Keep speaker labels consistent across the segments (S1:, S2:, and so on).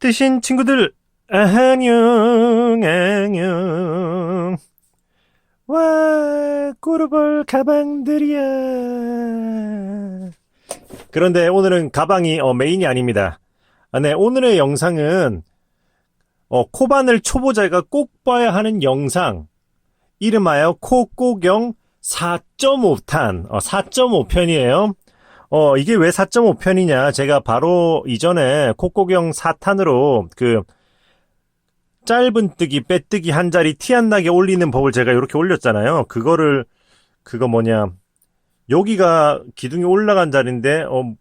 S1: 뜨신 친구들. 안녕 안녕 와 꼬르볼 가방들이야? 그런데 오늘은 가방이 어, 메인이 아닙니다. 아, 네 오늘의 영상은 어, 코바늘 초보자가 꼭 봐야 하는 영상. 이름하여 코꼬경 4.5탄. 어, 4.5편이에요 어, 이게 왜 4.5편이냐. 제가 바로 이전에 콧고경 4탄으로 그 짧은 뜨기, 빼뜨기 한 자리 티 안 나게 올리는 법을 제가 이렇게 올렸잖아요. 그거를, 그거 뭐냐. 여기가 기둥이 올라간 자리인데, 어,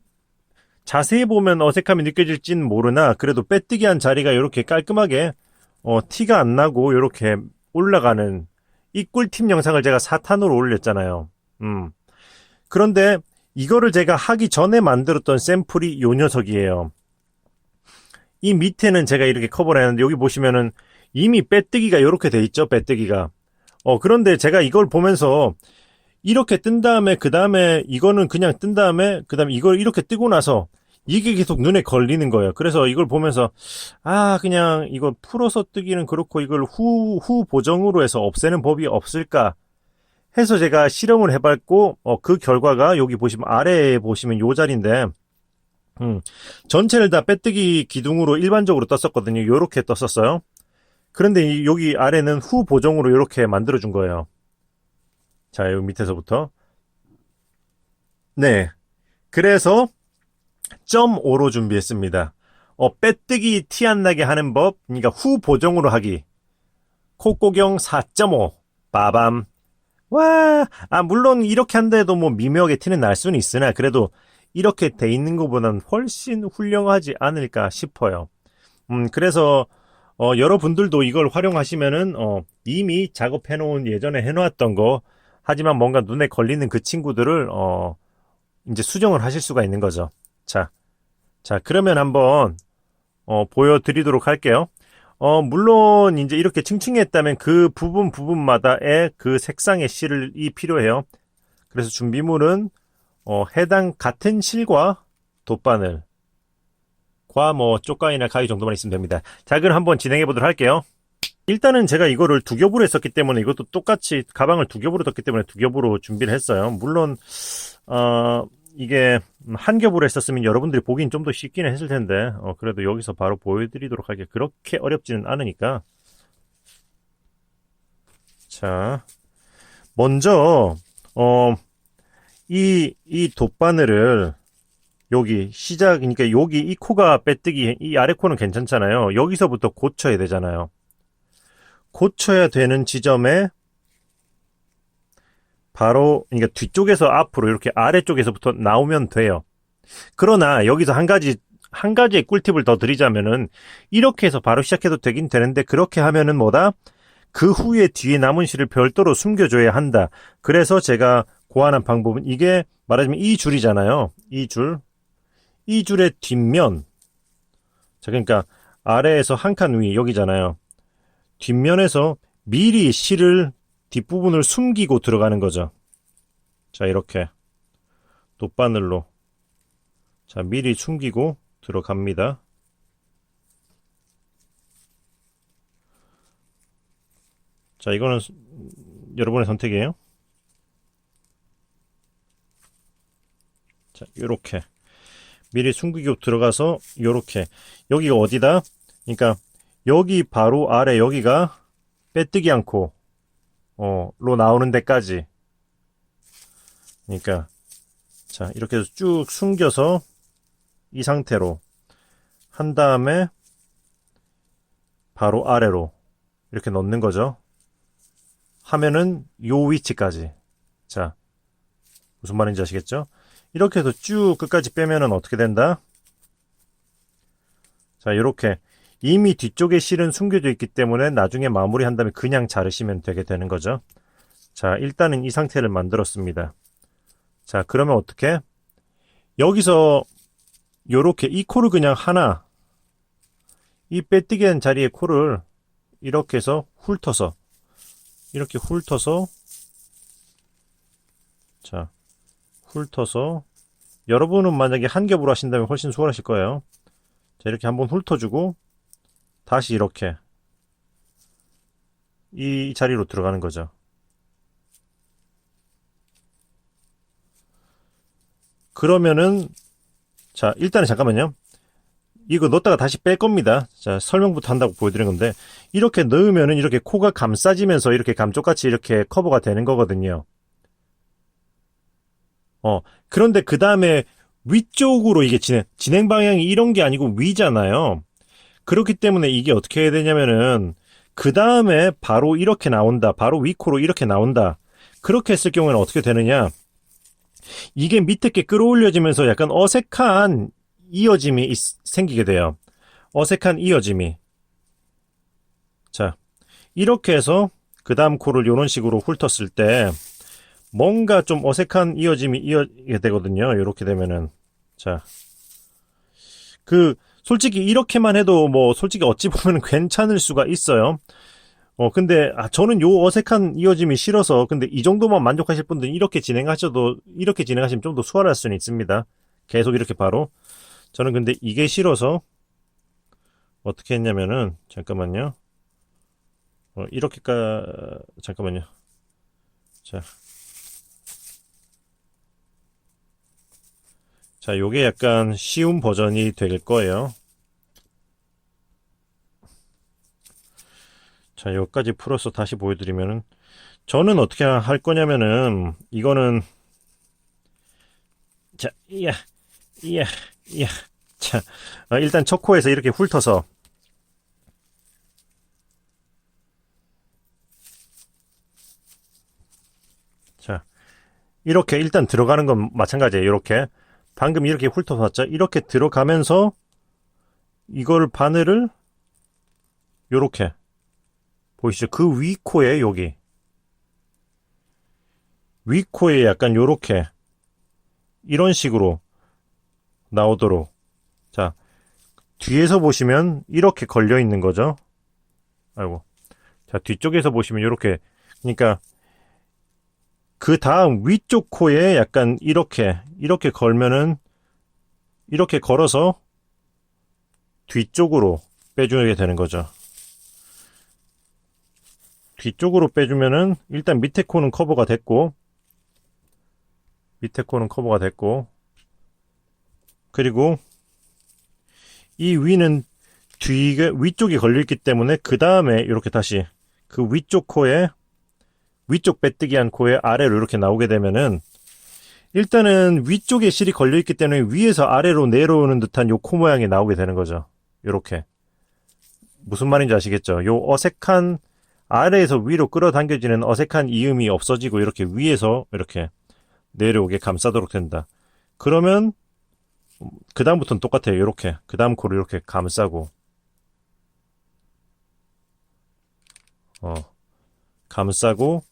S1: 자세히 보면 어색함이 느껴질진 모르나, 그래도 빼뜨기 한 자리가 이렇게 깔끔하게, 어, 티가 안 나고 이렇게 올라가는 이 꿀팁 영상을 제가 4탄으로 올렸잖아요. 음. 그런데 이거를 제가 하기 전에 만들었던 샘플이 요 녀석이에요. 이 밑에는 제가 이렇게 커버를 했는데 여기 보시면은 이미 빼뜨기가 이렇게 돼 있죠, 빼뜨기가. 어, 그런데 제가 이걸 보면서 이렇게 뜬 다음에 그 다음에 이거는 그냥 뜬 다음에 그 다음에 이걸 이렇게 뜨고 나서 이게 계속 눈에 걸리는 거예요. 그래서 이걸 보면서 아 그냥 이걸 풀어서 뜨기는 그렇고 이걸 후 후 보정으로 해서 없애는 법이 없을까 해서 제가 실험을 해봤고 어, 그 결과가 여기 보시면 아래에 보시면 요 자리인데 음, 전체를 다 빼뜨기 기둥으로 일반적으로 떴었거든요. 요렇게 떴었어요. 그런데 이- 여기 아래는 후 보정으로 이렇게 만들어준 거예요. 자, 여기 밑에서부터. 네. 그래서 점 5로 준비했습니다. 어, 빼뜨기 티 안 나게 하는 법, 그러니까 후 보정으로 하기. 콧고경 4.5. 빠밤. 와, 아, 물론 이렇게 한데도 뭐 미묘하게 티는 날 수는 있으나 그래도 이렇게 돼 있는 것보다는 훨씬 훌륭하지 않을까 싶어요. 음, 그래서, 어, 여러분들도 이걸 활용하시면은, 어, 이미 작업해놓은 예전에 해놓았던 거, 하지만 뭔가 눈에 걸리는 그 친구들을, 어, 이제 수정을 하실 수가 있는 거죠. 자, 자, 그러면 한번, 어, 보여드리도록 할게요. 어, 물론, 이제 이렇게 층층했다면 그 부분 부분마다의 그 색상의 실이 필요해요. 그래서 준비물은, 어, 해당 같은 실과 돗바늘, 과 뭐, 쪽가이나 가위 정도만 있으면 됩니다. 자, 그럼 한번 진행해 보도록 할게요. 일단은 제가 이거를 두 겹으로 했었기 때문에 이것도 똑같이 가방을 두 겹으로 떴기 때문에 두 겹으로 준비를 했어요. 물론, 어, 이게 한 겹으로 했었으면 여러분들이 보기엔 좀더 쉽기는 했을 텐데, 어, 그래도 여기서 바로 보여드리도록 할게요. 그렇게 어렵지는 않으니까. 자, 먼저, 어, 이, 이 돗바늘을 여기 시작, 그러니까 여기 이 코가 빼뜨기, 이 아래 코는 괜찮잖아요. 여기서부터 고쳐야 되잖아요. 고쳐야 되는 지점에 바로 그러니까 뒤쪽에서 앞으로 이렇게 아래쪽에서부터 나오면 돼요. 그러나 여기서 한 가지 한 가지의 꿀팁을 더 드리자면은 이렇게 해서 바로 시작해도 되긴 되는데 그렇게 하면은 뭐다? 그 후에 뒤에 남은 실을 별도로 숨겨줘야 한다. 그래서 제가 고안한 방법은 이게 말하자면 이 줄이잖아요. 이 줄. 이 줄의 뒷면. 자, 그러니까 아래에서 한 칸 위, 여기잖아요. 뒷면에서 미리 실을 뒷부분을 숨기고 들어가는 거죠. 자, 이렇게. 돗바늘로. 자, 미리 숨기고 들어갑니다. 자, 이거는 수- 여러분의 선택이에요. 자, 요렇게. 미리 숨기고 들어가서 요렇게. 여기가 어디다? 그러니까 여기 바로 아래 여기가 빼뜨기 않고 어, 로 나오는 데까지. 그러니까 자, 이렇게 해서 쭉 숨겨서 이 상태로 한 다음에 바로 아래로 이렇게 넣는 거죠. 하면은 요 위치까지. 자, 무슨 말인지 아시겠죠? 이렇게 해서 쭉 끝까지 빼면은 어떻게 된다? 자, 이렇게 이미 뒤쪽에 실은 숨겨져 있기 때문에 나중에 마무리한 다음에 그냥 자르시면 되게 되는 거죠. 자, 일단은 이 상태를 만들었습니다. 자, 그러면 어떻게? 여기서 요렇게 이 코를 그냥 하나 이 빼뜨기 한 자리에 코를 이렇게 해서 훑어서 이렇게 훑어서 자, 훑어서 여러분은 만약에 한 겹으로 하신다면 훨씬 수월하실 거예요. 자, 이렇게 한번 훑어주고 다시 이렇게 이 자리로 들어가는 거죠. 그러면은 자 일단은 잠깐만요. 이거 넣었다가 다시 뺄 겁니다. 자 설명부터 한다고 보여드린 건데 이렇게 넣으면은 이렇게 코가 감싸지면서 이렇게 감쪽같이 이렇게 커버가 되는 거거든요. 어 그런데 그 다음에 위쪽으로 이게 진행 진행 방향이 이런 게 아니고 위잖아요. 그렇기 때문에 이게 어떻게 해야 되냐면은 그 다음에 바로 이렇게 나온다. 바로 위코로 이렇게 나온다. 그렇게 했을 경우에는 어떻게 되느냐? 이게 밑에 게 끌어올려지면서 약간 어색한 이어짐이 있- 생기게 돼요. 어색한 이어짐이. 자, 이렇게 해서 그 다음 코를 이런 식으로 훑었을 때 뭔가 좀 어색한 이어짐이 이어지게 되거든요. 이렇게 되면은. 자. 그, 솔직히 이렇게만 해도 뭐 솔직히 어찌 보면 괜찮을 수가 있어요. 어, 근데, 아, 저는 요 어색한 이어짐이 싫어서, 근데 이 정도만 만족하실 분들은 이렇게 진행하셔도, 이렇게 진행하시면 좀 더 수월할 수는 있습니다. 계속 이렇게 바로. 저는 근데 이게 싫어서, 어떻게 했냐면은, 잠깐만요. 어, 이렇게까, 잠깐만요. 자. 자, 요게 약간 쉬운 버전이 될 거예요. 자, 여기까지 풀어서 다시 보여드리면은, 저는 어떻게 할 거냐면은, 이거는, 자, 이야, 이야, 이야, 자, 아, 일단 첫 코에서 이렇게 훑어서, 자, 이렇게 일단 들어가는 건 마찬가지예요. 이렇게. 방금 이렇게 훑어봤죠? 이렇게 들어가면서, 이걸 바늘을, 요렇게. 보이시죠? 그 위코에 여기 위코에 약간 요렇게 이런 식으로 나오도록 자 뒤에서 보시면 이렇게 걸려 있는 거죠. 아이고 자 뒤쪽에서 보시면 요렇게 그러니까 그 다음 위쪽 코에 약간 이렇게 이렇게 걸면은 이렇게 걸어서 뒤쪽으로 빼주게 되는 거죠. 뒤쪽으로 빼주면은 일단 밑에 코는 커버가 됐고 밑에 코는 커버가 됐고 그리고 이 위는 뒤에 위쪽이 걸려있기 때문에 그 다음에 이렇게 다시 그 위쪽 코에 위쪽 빼뜨기한 코에 아래로 이렇게 나오게 되면은 일단은 위쪽에 실이 걸려있기 때문에 위에서 아래로 내려오는 듯한 요 코 모양이 나오게 되는 거죠. 요렇게 무슨 말인지 아시겠죠? 요 어색한 아래에서 위로 끌어당겨지는 어색한 이음이 없어지고 이렇게 위에서 이렇게 내려오게 감싸도록 된다. 그러면 그 다음부터는 똑같아요. 이렇게 그 다음 코를 이렇게 감싸고 어 감싸고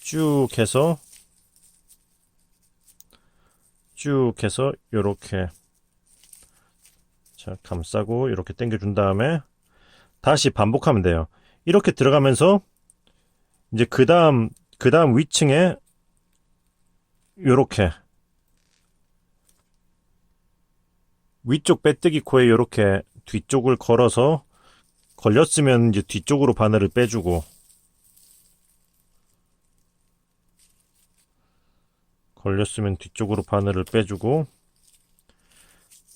S1: 쭉 해서 쭉 해서 이렇게 자 감싸고 이렇게 당겨준 다음에 다시 반복하면 돼요. 이렇게 들어가면서 이제 그 다음 그 다음 위층에 요렇게. 위쪽 빼뜨기 코에 요렇게 뒤쪽을 걸어서 걸렸으면 이제 뒤쪽으로 바늘을 빼주고. 걸렸으면 뒤쪽으로 바늘을 빼주고.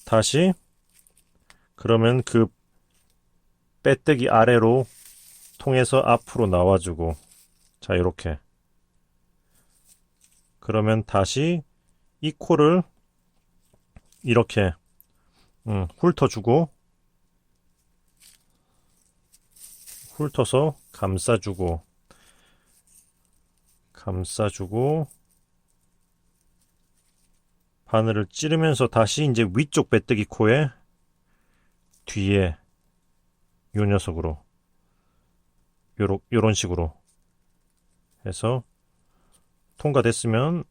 S1: 다시 그러면 그 빼뜨기 아래로 통해서 앞으로 나와주고 자 이렇게. 그러면 다시 이 코를 이렇게 음, 훑어주고 훑어서 감싸주고 감싸주고 바늘을 찌르면서 다시 이제 위쪽 빼뜨기 코에 뒤에 요 녀석으로 요러, 요런 식으로 해서 통과됐으면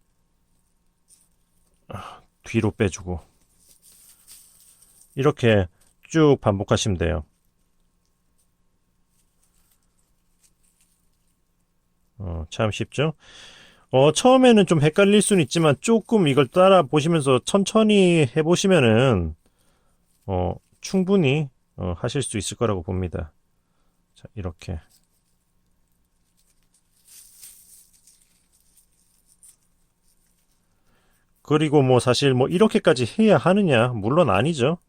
S1: 아, 뒤로 빼주고 이렇게 쭉 반복하시면 돼요. 어, 참 쉽죠? 어, 처음에는 좀 헷갈릴 수는 있지만 조금 이걸 따라 보시면서 천천히 해보시면은 어, 충분히 어, 하실 수 있을 거라고 봅니다. 자, 이렇게. 그리고 뭐 사실 뭐 이렇게까지 해야 하느냐? 물론 아니죠.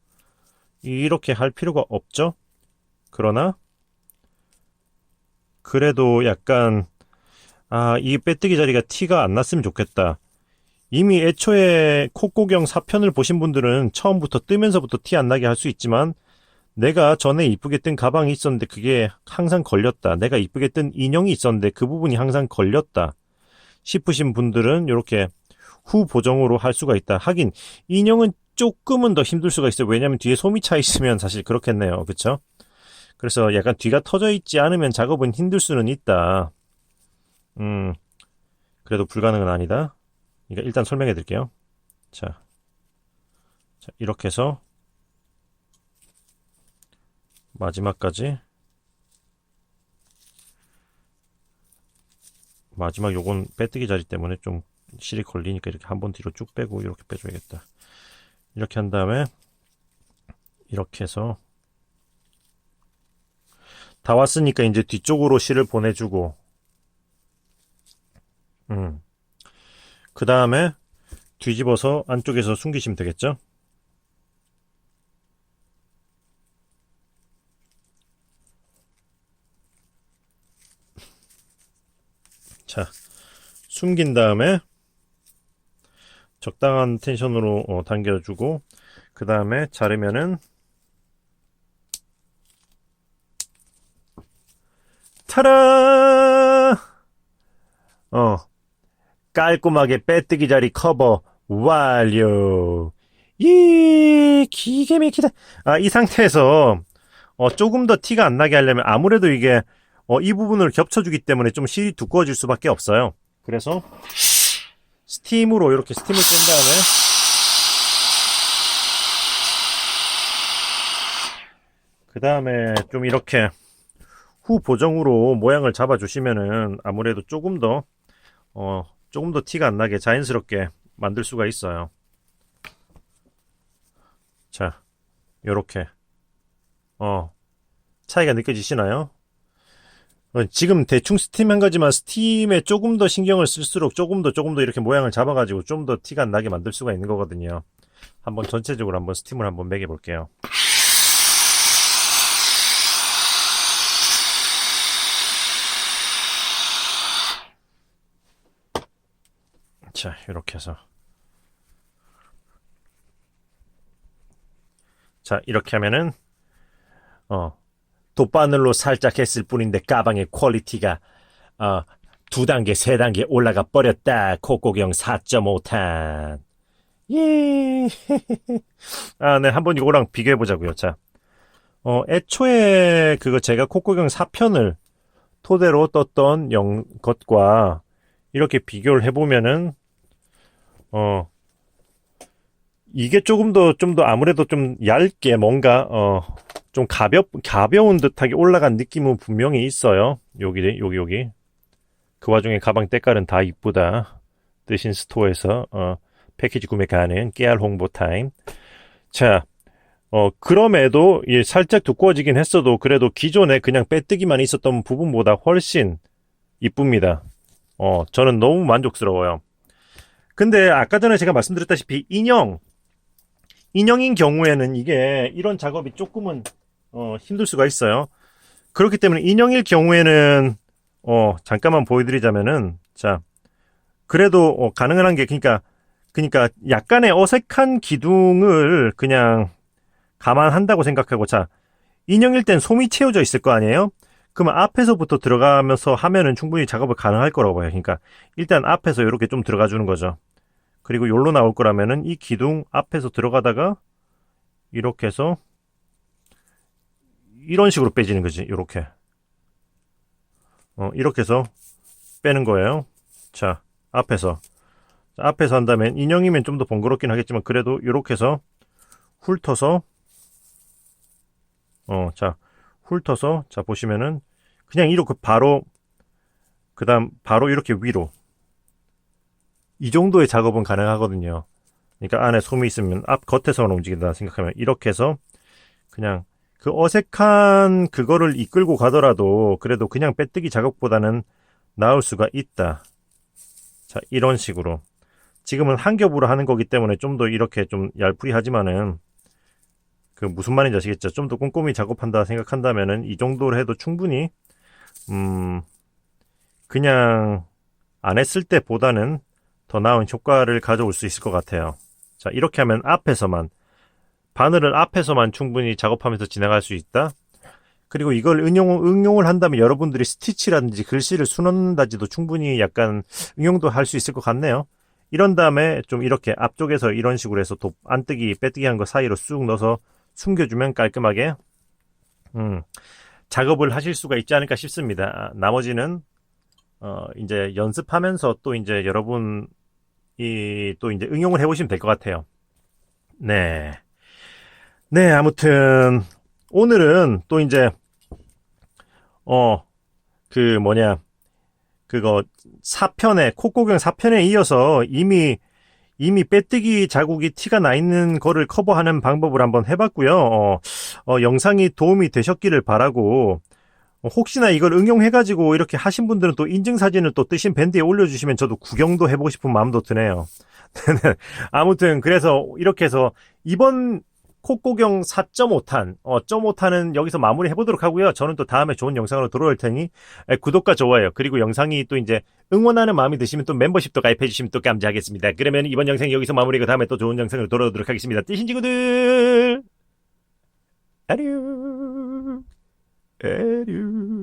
S1: 이렇게 할 필요가 없죠. 그러나 그래도 약간 아, 이 빼뜨기 자리가 티가 안 났으면 좋겠다. 이미 애초에 콧구경 4편을 보신 분들은 처음부터 뜨면서부터 티 안 나게 할 수 있지만 내가 전에 이쁘게 뜬 가방이 있었는데 그게 항상 걸렸다. 내가 이쁘게 뜬 인형이 있었는데 그 부분이 항상 걸렸다. 싶으신 분들은 이렇게 후 보정으로 할 수가 있다. 하긴 인형은 조금은 더 힘들 수가 있어요. 왜냐하면 뒤에 솜이 차 있으면 사실 그렇겠네요. 그쵸? 그래서 약간 뒤가 터져 있지 않으면 작업은 힘들 수는 있다. 음, 그래도 불가능은 아니다. 그러니까 일단 설명해 드릴게요. 자, 자, 이렇게 해서 마지막까지 마지막 요건 빼뜨기 자리 때문에 좀 실이 걸리니까 이렇게 한 번 뒤로 쭉 빼고 이렇게 빼줘야겠다. 이렇게 한 다음에 이렇게 해서 다 왔으니까 이제 뒤쪽으로 실을 보내주고 음. 그 다음에 뒤집어서 안쪽에서 숨기시면 되겠죠? 자, 숨긴 다음에 적당한 텐션으로 어, 당겨주고 그 다음에 자르면은 타라! 어, 깔끔하게 빼뜨기 자리 커버 완료. 예, 기계 막히다. 아, 이 상태에서 어, 조금 더 티가 안 나게 하려면 아무래도 이게 어, 이 부분을 겹쳐주기 때문에 좀 실이 두꺼워질 수밖에 없어요. 그래서 스팀으로 이렇게 스팀을 뺀 다음에 그 다음에 좀 이렇게 후 보정으로 모양을 잡아 주시면은 아무래도 조금 더 어, 조금 더 티가 안 나게 자연스럽게 만들 수가 있어요. 자, 요렇게 어 차이가 느껴지시나요? 어, 지금 대충 스팀 한 거지만 스팀에 조금 더 신경을 쓸수록 조금 더 조금 더 이렇게 모양을 잡아가지고 좀 더 티가 안 나게 만들 수가 있는 거거든요. 한번 전체적으로 한번 스팀을 한번 매겨 볼게요. 자, 이렇게 해서 자, 이렇게 하면은 어 돗바늘로 살짝 했을 뿐인데 가방의 퀄리티가 어, 두 단계, 세 단계 올라가 버렸다. 코코경 4.5탄. 예. 아, 네, 한번 이거랑 비교해 보자고요. 자, 어, 애초에 그거 제가 코코경 4편을 토대로 떴던 영 것과 이렇게 비교를 해 보면은 어 이게 조금 더 좀 더 아무래도 좀 얇게 뭔가 어 좀 가볍 가벼운 듯하게 올라간 느낌은 분명히 있어요. 여기 여기 여기 그 와중에 가방 때깔은 다 이쁘다. 뜨신 스토어에서 어 패키지 구매 가능 깨알 홍보 타임. 자, 어 그럼에도 예, 살짝 두꺼워지긴 했어도 그래도 기존에 그냥 빼뜨기만 있었던 부분보다 훨씬 이쁩니다. 어 저는 너무 만족스러워요. 근데 아까 전에 제가 말씀드렸다시피 인형 인형인 경우에는 이게 이런 작업이 조금은 어, 힘들 수가 있어요. 그렇기 때문에 인형일 경우에는 어, 잠깐만 보여드리자면은 자 그래도 어, 가능한 게 그러니까 그러니까 약간의 어색한 기둥을 그냥 감안한다고 생각하고 자 인형일 땐 솜이 채워져 있을 거 아니에요? 그러면 앞에서부터 들어가면서 하면은 충분히 작업을 가능할 거라고 봐요. 그러니까 일단 앞에서 이렇게 좀 들어가 주는 거죠. 그리고 요로 나올 거라면은 이 기둥 앞에서 들어가다가 이렇게 해서 이런 식으로 빼지는 거지. 이렇게. 어, 이렇게 해서 빼는 거예요. 자, 앞에서. 자, 앞에서 한다면 인형이면 좀 더 번거롭긴 하겠지만 그래도 이렇게 해서 훑어서 어, 자, 훑어서 자 보시면은 그냥 이렇게 바로 그다음 바로 이렇게 위로 이 정도의 작업은 가능하거든요. 그러니까 안에 솜이 있으면 앞 겉에서만 움직인다 생각하면 이렇게 해서 그냥 그 어색한 그거를 이끌고 가더라도 그래도 그냥 빼뜨기 작업보다는 나을 수가 있다. 자, 이런 식으로. 지금은 한 겹으로 하는 거기 때문에 좀 더 이렇게 좀 얄풀이 하지만은 그 무슨 말인지 아시겠죠? 좀 더 꼼꼼히 작업한다 생각한다면은 이 정도로 해도 충분히 음 그냥 안 했을 때보다는 더 나은 효과를 가져올 수 있을 것 같아요. 자, 이렇게 하면 앞에서만 바늘을 앞에서만 충분히 작업하면서 지나갈 수 있다. 그리고 이걸 응용, 응용을 한다면 여러분들이 스티치라든지 글씨를 수놓는다지도 충분히 약간 응용도 할 수 있을 것 같네요. 이런 다음에 좀 이렇게 앞쪽에서 이런 식으로 해서 돕, 안뜨기, 빼뜨기 한 거 사이로 쑥 넣어서 숨겨주면 깔끔하게, 음, 작업을 하실 수가 있지 않을까 싶습니다. 아, 나머지는, 어, 이제 연습하면서 또 이제 여러분이 또 이제 응용을 해보시면 될 것 같아요. 네. 네, 아무튼, 오늘은 또 이제, 어, 그 뭐냐, 그거 4편에, 콧구경 4편에 이어서 이미, 이미 빼뜨기 자국이 티가 나 있는 거를 커버하는 방법을 한번 해봤고요. 어, 어, 영상이 도움이 되셨기를 바라고, 어, 혹시나 이걸 응용해가지고 이렇게 하신 분들은 또 인증사진을 또 뜨신 밴드에 올려주시면 저도 구경도 해보고 싶은 마음도 드네요. 아무튼, 그래서 이렇게 해서 이번 콧구경 4.5탄, 어, 0.5탄은 여기서 마무리 해보도록 하고요. 저는 또 다음에 좋은 영상으로 돌아올 테니 에, 구독과 좋아요 그리고 영상이 또 이제 응원하는 마음이 드시면 또 멤버십도 가입해 주시면 또 감사하겠습니다. 그러면 이번 영상 여기서 마무리하고 다음에 또 좋은 영상으로 돌아오도록 하겠습니다. 뜨신 친구들, 아류, 아류.